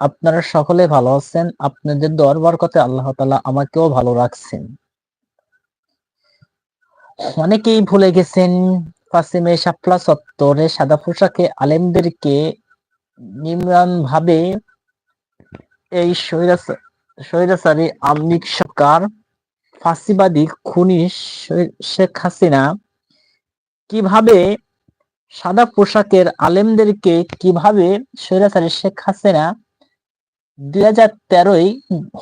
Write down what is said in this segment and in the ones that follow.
আপনারা সকলে ভালো আছেন। আপনাদের দরবার কথা আল্লাহ তাআলা আমাকেও ভালো রাখছেন। অনেকেই ভুলে গেছেন, পাসিমে শাপলা চত্বরে সাদা পোশাকে আলেমদেরকে নির্মম ভাবে এই স্বৈরাচারী আমলিক সরকার ফাঁসিবাদী খুনি শেখ হাসিনা কীভাবে সাদা পোশাকের আলেমদেরকে কীভাবে স্বৈরাচারী শেখ হাসিনা দুই হাজার তেরোই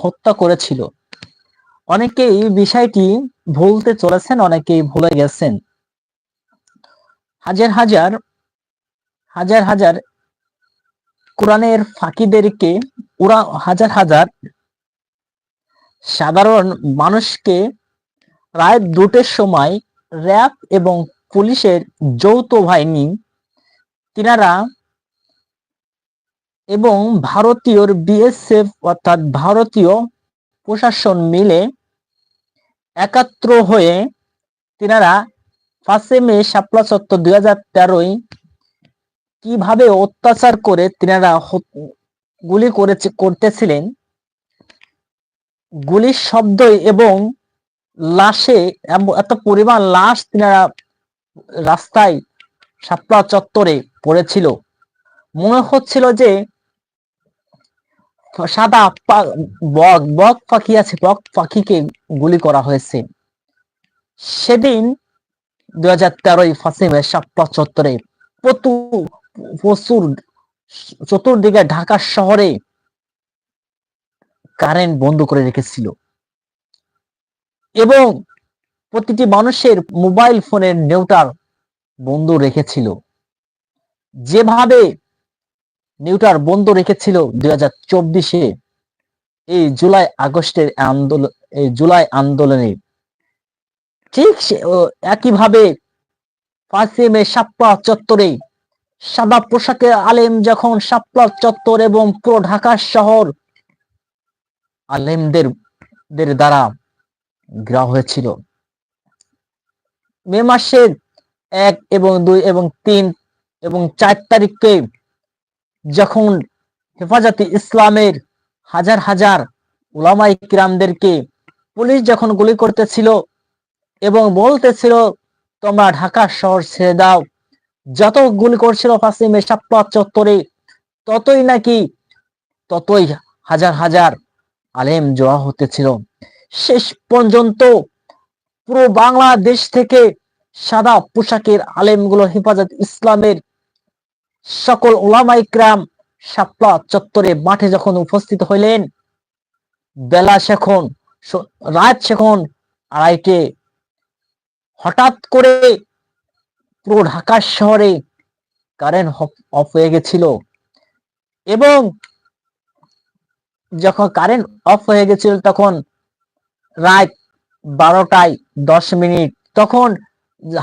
হত্যা করেছিল। অনেকেই বিষয়টি ভুলতে চলেছেন, অনেকেই ভুলে গেছেন। হাজার হাজার হাজার হাজার কোরআনের ফাঁকিদেরকে ওরা হাজার হাজার সাধারণ মানুষকে রায় দুটের সময় র্যাব এবং পুলিশের যৌথ বাহিনী, তিনারা এবং ভারতীয় বিএসএফ অর্থাৎ ভারতীয় প্রশাসন মিলে একাত্র হয়ে তিনারা পাঁচে মে শাপলা চত্বর দুই হাজার তেরোই কীভাবে অত্যাচার করে তিনারা গুলি করেছে, করতেছিলেন, গুলির শব্দ এবং লাশে এত পরিমাণ লাশ তিনারা রাস্তায় শাপলা চত্বরে পড়েছিল। মনে হচ্ছিল যে সাদা বক বক পাখি আছে, বক পাখিকে গুলি করা হয়েছে। সেদিন দুই হাজার তেরোই ফাসিমে সাপ্পা চত্বরে প্রচুর চতুর্দিকে ঢাকা শহরে কারেন্ট বন্ধ করে রেখেছিল। এবং প্রতিটি মানুষের মোবাইল ফোনের নেউটার বন্ধ রেখেছিল। যেভাবে নিউটার বন্ধ রেখেছিল দুই হাজার চব্বিশে। এই জুলাই আগস্টের আন্দোলন এই জুলাই আন্দোলনে। ঠিক একইভাবে পাঁচই মে সাপ্পা চত্বরে সাদা পোশাকের আলেম যখন সাপ্পা চত্বর এবং পুরো ঢাকা শহর আলেমদের দ্বারা গ্রাহ হয়েছিল। মে মাসের এক এবং দুই এবং তিন এবং চার তারিখকে যখন হেফাজতে ইসলামের হাজার হাজার উলামাই কিরামদেরকে পুলিশ যখন গুলি করতেছিল এবং বলতেছিল, তোমরা ঢাকা শহর ছেড়ে দাও। যত গুলি করছিল ফাসিমে সাপ্পা চত্বরে, ততই নাকি, ততই হাজার হাজার আলেম জোয়া হতেছিল। শেষ পর্যন্ত পুরো বাংলাদেশ থেকে সাদা পোশাকের আলেমগুলো হেফাজত ইসলামের সকল ওলামাইক্রাম শাপলা চত্বরে মাঠে যখন উপস্থিত হইলেন, বেলা সেখন রাত সেখন আড়াইটে হঠাৎ করে পুরো ঢাকা শহরে কারেন্ট অফ হয়ে গেছিল এবং যখন কারেন্ট অফ হয়ে গেছিল তখন রাত বারোটায় দশ মিনিট, তখন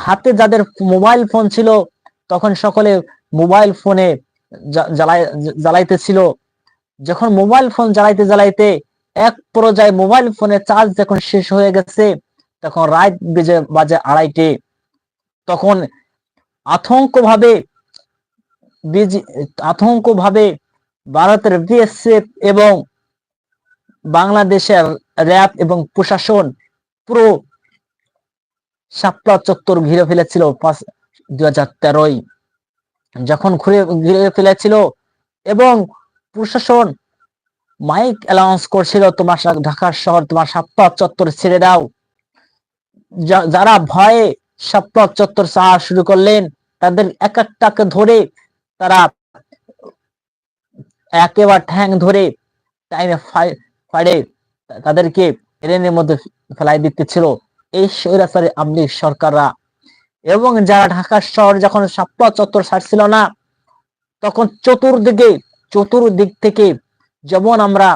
হাতে যাদের মোবাইল ফোন ছিল, তখন সকলে মোবাইল ফোনে জ্বালাইতেছিল। যখন মোবাইল ফোন জ্বালাইতে জ্বালাইতে এক পর্যায়ে মোবাইল ফোনে চার্জ যখন শেষ হয়ে গেছে, তখন রাত বেজে, বাজে আড়াইটে। তখন আতঙ্ক ভাবে আতঙ্ক ভাবে ভারতের বিএসএফ এবং বাংলাদেশের র্যাব এবং প্রশাসন পুরো সাপ্তাহ চত্বর ঘিরে ফেলেছিল দুই হাজার তেরোই যখন ঘুরে ঘিরে ফেলেছিল এবং প্রশাসন মাইক অ্যালাউন্স করছিল, তোমার ঢাকার শহর, তোমার সপ্তাহ চত্বর ছেড়ে দাও। যারা ভয়ে সপ্তাহ চত্বর চাওয়া শুরু করলেন, তাদের এক একটাকে ধরে তারা একেবার ঠ্যাং ধরে টাইমে ফাইডে তাদেরকে এলেনের মধ্যে ফেলাই দিতেছিল। এই স্বৈরাচারী আমলিক সরকাররা এবং যারা ঢাকা শহর যখন সাপ্পা চত্বর ছাড়ছিল না, তখন চতুর্দিকে, চতুর্দিক থেকে যেমন আমরা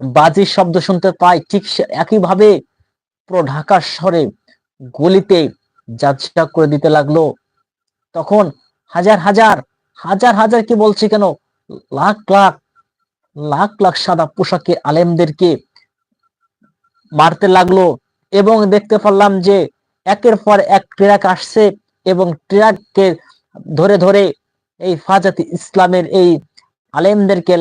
বাজির শব্দ শুনতে পাই, ঠিক একইভাবে পুরো ঢাকা শহরে গলিতে যাত্রা করে দিতে লাগল। তখন হাজার হাজার হাজার হাজার কি বলছি কেন? লাখ লাখ লাখ লাখ সাদা পোশাকে আলেমদেরকে মারতে লাগল এবং দেখতে পারলাম যে একের পর এক ট্রাক আসছে এবং ট্রাককে ধরে ধরে এই ফাজাতি ইসলামের এই আলেমদেরকে